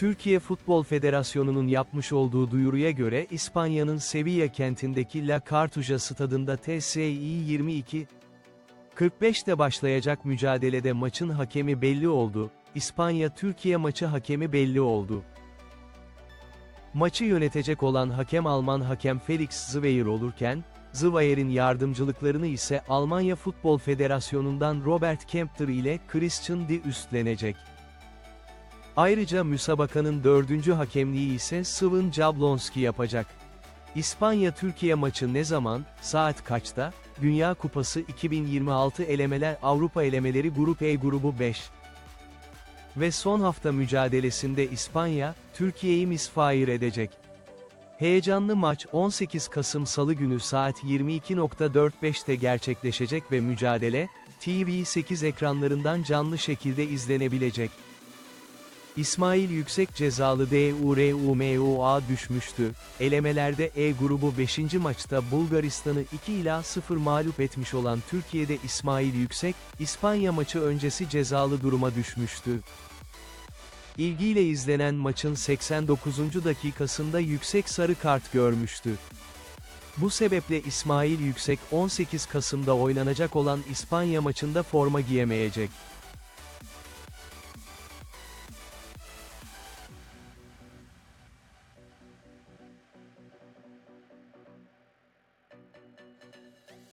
Türkiye Futbol Federasyonu'nun yapmış olduğu duyuruya göre İspanya'nın Sevilla kentindeki La Cartuja stadında TSI 22 45'te başlayacak mücadelede maçın hakemi belli oldu. İspanya-Türkiye maçı hakemi belli oldu. Maçı yönetecek olan hakem Alman hakem Felix Zweier olurken, Zweier'in yardımcılıklarını ise Almanya Futbol Federasyonu'ndan Robert Kempter ile Christian Di üstlenecek. Ayrıca müsabakanın dördüncü hakemliği ise Sven Jablonski yapacak. İspanya-Türkiye maçı ne zaman, saat kaçta? Dünya Kupası 2026 elemeler Avrupa elemeleri Grup E grubu 5. Ve son hafta mücadelesinde İspanya, Türkiye'yi misfire edecek. Heyecanlı maç 18 Kasım Salı günü saat 22.45'te gerçekleşecek ve mücadele, TV8 ekranlarından canlı şekilde izlenebilecek. İsmail Yüksek cezalı DURUMUA düşmüştü. Elemelerde E grubu 5. maçta Bulgaristan'ı 2 ila 0 mağlup etmiş olan Türkiye'de İsmail Yüksek, İspanya maçı öncesi cezalı duruma düşmüştü. İlgiyle izlenen maçın 89. dakikasında Yüksek sarı kart görmüştü. Bu sebeple İsmail Yüksek 18 Kasım'da oynanacak olan İspanya maçında forma giyemeyecek.